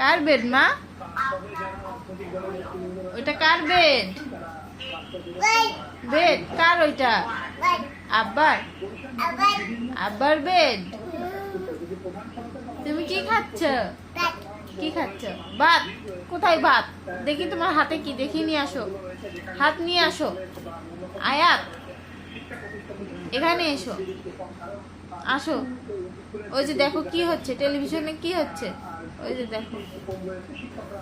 কার bed মা? ওইটা কার bed bed কার ওইটা? আব্বার? আব্বার বেড তুমি কি খাচ্ছ? কি খাচ্ছ? ভাত? কোথায় ভাত? দেখি তোমার হাতে কি, দেখি নিয়ে আসো। হাত নিয়ে আসো। আয়াত, এখানে এসো। আসো। ওই যে দেখো কি হচ্ছে টেলিভিশনে কি হচ্ছে? ওই যে দেখো।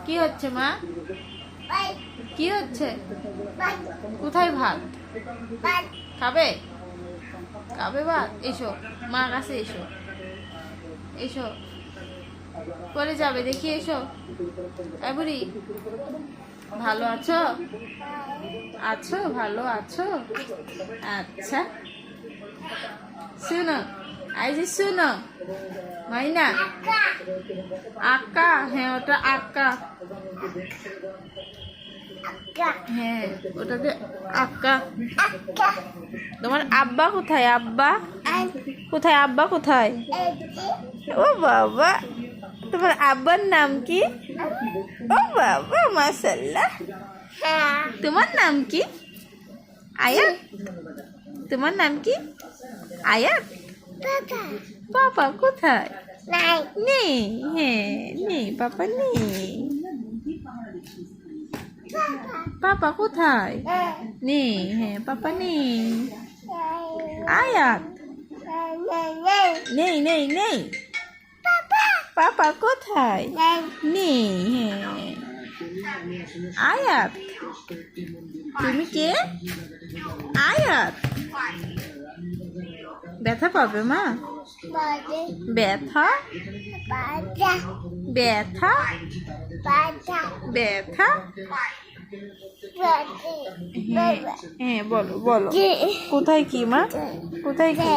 কি হচ্ছে মা? কি হচ্ছে? কোথায় ভাত? খাবে? খাবে ভাত? এসো মা কাছে এসো। এসো। পরে যাবে, দেখি এসো। বুড়ি, ভালো আছো? আছো, ভালো আছো? আচ্ছা। শুনো যে শুনো মাইনা? আক্কা হ্যাঁ ওটা আক্কা হ্যাঁ ওটাতে আক্কা তোমার আব্বা কোথায়? আব্বা? কোথায়? আব্বা কোথায়? ও বাবা, তোমার আব্বার নাম কি? ও বাবা মাসাল্লাহ তোমার নাম কি? আয়াত? তোমার নাম কি? আয়াত? পাপা কোথায়? নেই। হ্যাঁ নেই পাপা নেই। পাপা কোথায়? নেই হ্যাঁ পাপা নেই। আয়াত। নেই নেই নেই। পাপা কোথায়? নেই হ্যাঁ। আয়াত। তুমি কে? আয়াত। ব্যথা পাবে মা? ব্যথা? ব্যথা? ব্যথা? হ্যাঁ হ্যাঁ বলো বলো। কোথায় কি মা? কোথায় কি?